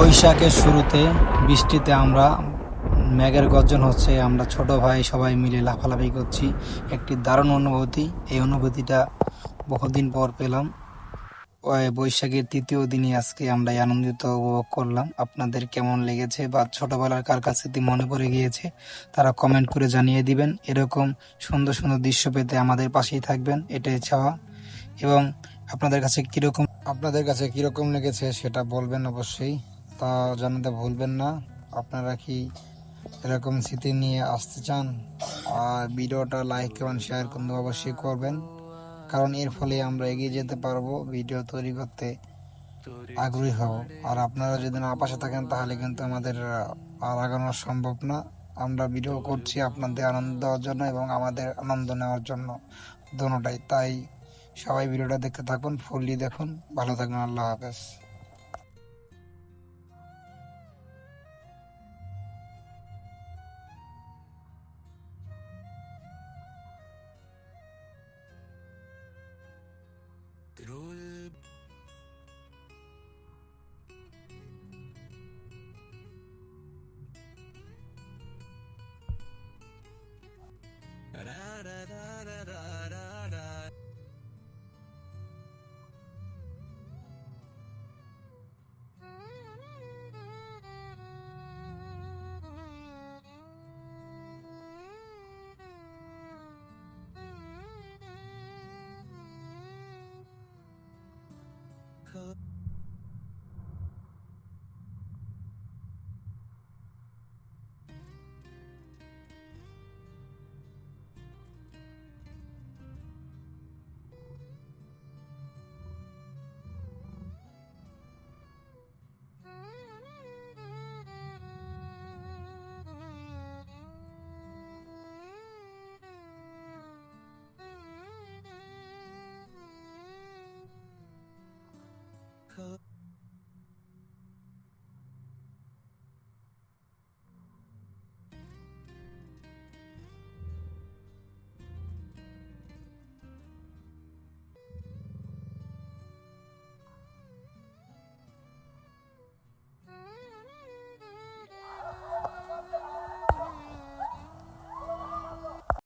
বৈশাখের শুরুতে বৃষ্টিতে আমরা, মেঘের গর্জন হচ্ছে, আমরা ছোট ভাই সবাই মিলে লাফালাফি করছি। একটি দারুণ অনুভূতি। এই অনুভূতিটা বহুদিন পর পেলাম। বৈশাখের তৃতীয় দিনে আজকে আমরা আনন্দিত উপভোগ করলাম। আপনাদের কেমন লেগেছে বা ছোটবেলার কার কাছে মনে পড়ে গিয়েছে, তারা কমেন্ট করে জানিয়ে দিবেন। এরকম সুন্দর সুন্দর দৃশ্য পেতে আমাদের পাশেই থাকবেন। এটাই চাওয়া। এবং আপনাদের কাছে কীরকম, আপনাদের কাছে কীরকম লেগেছে সেটা বলবেন অবশ্যই। তা জানাতে ভুলবেন না। আপনারা কি এরকম স্মৃতি নিয়ে আসতে চান? আর ভিডিওটা লাইক এবং শেয়ার কিন্তু অবশ্যই করবেন। কারণ এর ফলে আমরা এগিয়ে যেতে পারব, ভিডিও তৈরি করতে আগ্রহী হব। আর আপনারা যদি না পাশে থাকেন, তাহলে কিন্তু আমাদের আর আগানো সম্ভব না। আমরা ভিডিও করছি আপনাদের আনন্দ দেওয়ার জন্য এবং আমাদের আনন্দ নেওয়ার জন্য দোনোটাই। তাই সবাই ভিডিওটা দেখতে থাকুন, ফুললি দেখুন। ভালো থাকুন আল্লাহ হাফেজ। كنترول را را را را را. go.